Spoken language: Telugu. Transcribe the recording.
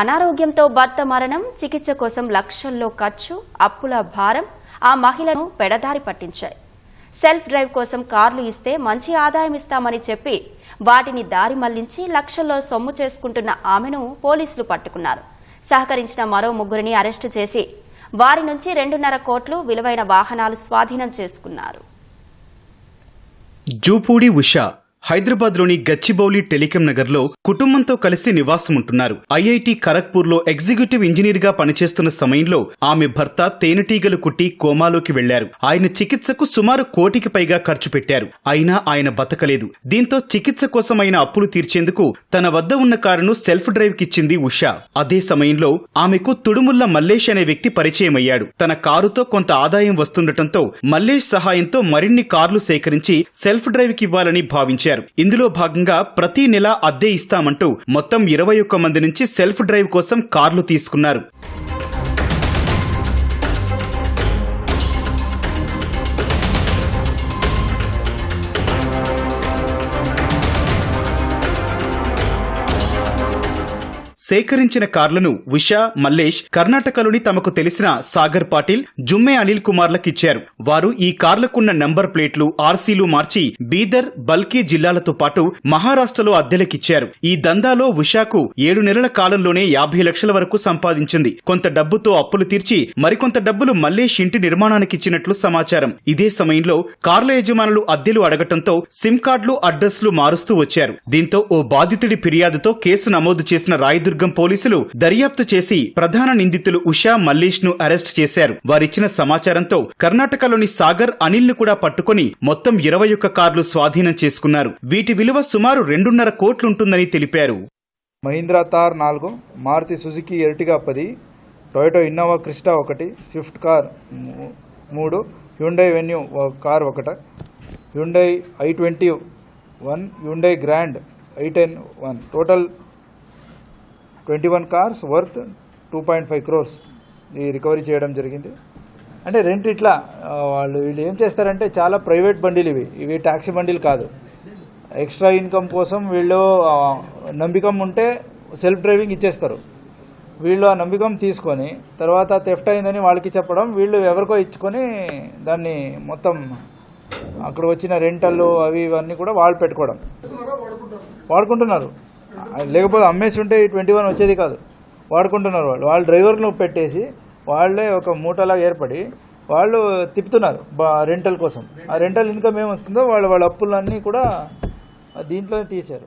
అనారోగ్యంతో భర్త మరణం చికిత్స కోసం లక్షల్లో ఖర్చు అప్పుల భారం ఆ మహిళను పెడదారి పట్టించాయి. సెల్ఫ్ డ్రైవ్ కోసం కార్లు ఇస్తే మంచి ఆదాయం ఇస్తామని చెప్పి వాటిని దారి మళ్ళించి లక్షల్లో సొమ్ము చేసుకుంటున్న ఆమెను పోలీసులు పట్టుకున్నారు. సహకరించిన మరో ముగ్గురిని అరెస్టు చేసి వారి నుంచి రెండున్నర కోట్లు విలువైన వాహనాలు స్వాధీనం చేసుకున్నారు. జూపూడి ఉషా హైదరాబాద్లోని గచ్చిబౌలి టెలికం నగర్లో కుటుంబంతో కలిసి నివాసముంటున్నారు. ఐఐటి ఖరగ్పూర్లో ఎగ్జిక్యూటివ్ ఇంజనీర్గా పనిచేస్తున్న సమయంలో ఆమె భర్త తేనెటీగలు కుట్టి కోమాలోకి వెళ్ళారు ఆయన చికిత్సకు సుమారు కోటికి పైగా ఖర్చు పెట్టారు. అయినా ఆయన బతకలేదు. దీంతో చికిత్స కోసం ఆయన అప్పులు తీర్చేందుకు తన వద్ద ఉన్న కారును సెల్ఫ్ డ్రైవ్ కిచ్చింది ఉషా. అదే సమయంలో ఆమెకు తుడుముల్ల మల్లేష్ అనే వ్యక్తి పరిచయం అయ్యాడు తన కారుతో కొంత ఆదాయం వస్తుండటంతో మల్లేష్ సహాయంతో మరిన్ని కార్లు సేకరించి సెల్ఫ్ డ్రైవ్ ఇవ్వాలని భావించారు. ఇందులో భాగంగా ప్రతి నెల అద్దె ఇస్తామంటూ మొత్తం ఇరవై ఒక్క మంది నుంచి సెల్ఫ్ డ్రైవ్ కోసం కార్లు తీసుకున్నారు. సేకరించిన కార్లను ఉషా మల్లేష్ కర్ణాటకలోని తమకు తెలిసిన సాగర్ పాటిల్ జుమ్మే అనిల్ కుమార్లకు ఇచ్చారు. వారు ఈ కార్లకున్న నంబర్ ప్లేట్లు ఆర్సీలు మార్చి బీదర్ బల్కీ జిల్లాలతో పాటు మహారాష్ట్రలో అద్దెలకిచ్చారు. ఈ దందాలో ఉషాకు ఏడు నెలల కాలంలోనే యాభై లక్షల వరకు సంపాదించింది. కొంత డబ్బుతో అప్పులు తీర్చి మరికొంత డబ్బులు మల్లేష్ ఇంటి నిర్మాణానికి ఇచ్చినట్లు సమాచారం. ఇదే సమయంలో కార్ల యజమానులు అద్దెలు అడగటంతో సిమ్ కార్డులు అడ్రస్లు మారుస్తూ వచ్చారు. దీంతో ఓ బాధితుడి ఫిర్యాదుతో కేసు నమోదు చేసిన రాయదుర్గ పోలీసులు దర్యాప్తు చేసి ప్రధాన నిందితులు ఉషా మల్లేష్ను అరెస్ట్ చేశారు. వారిచ్చిన సమాచారంతో కర్ణాటకలోని సాగర్ అనిల్ను కూడా పట్టుకుని మొత్తం ఇరవై ఒక్క కార్లు స్వాధీనం చేసుకున్నారు. వీటి విలువ సుమారు రెండున్నర కోట్లుంటుందని తెలిపారు. మహీంద్రా తార్ నాలుగు మారుతి సుజుకి ఎర్టిగా పది టొయోటో ఇన్నోవా క్రిస్టా ఒకటి స్విఫ్ట్ కార్ మూడు హ్యుండై వెన్యూ కార్ ఒకట Hyundai I twenty one Hyundai Grand I ten one. Total twenty one cars worth two point five crores ఈ రికవరీ చేయడం జరిగింది. అంటే రెంట్ ఇట్లా వాళ్ళు వీళ్ళు ఏం చేస్తారంటే చాలా ప్రైవేట్ బండిలు ఇవి. ఇవి ట్యాక్సీ బండిలు కాదు. ఎక్స్ట్రా ఇన్కమ్ కోసం వీళ్ళు ఆ, నమ్మకం ఉంటే సెల్ఫ్ డ్రైవింగ్ ఇచ్చేస్తారు. వీళ్ళు ఆ నమ్మకం తీసుకొని తర్వాత థెఫ్ట్ అయిందని వాళ్ళకి చెప్పడం వీళ్ళు ఎవరికో ఇచ్చుకొని దాన్ని మొత్తం అక్కడ వచ్చిన రెంటల్లు అవి ఇవన్నీ కూడా వాళ్ళు పెట్టుకోవడం. వాడుకుంటున్నారు. లేకపోతే అమ్మేసి ఉంటే ఈ ట్వంటీ వన్ వచ్చేది కాదు. వాడుకుంటున్నారు వాళ్ళు. వాళ్ళ డ్రైవర్ను పెట్టేసి వాళ్ళే ఒక మూటలాగా ఏర్పడి వాళ్ళు తిప్పుతున్నారు బా రెంటల్ కోసం. ఆ రెంటల్ ఇన్కమ్ ఏమొస్తుందో వాళ్ళు వాళ్ళ అప్పులన్నీ కూడా దీంట్లోనే తీశారు.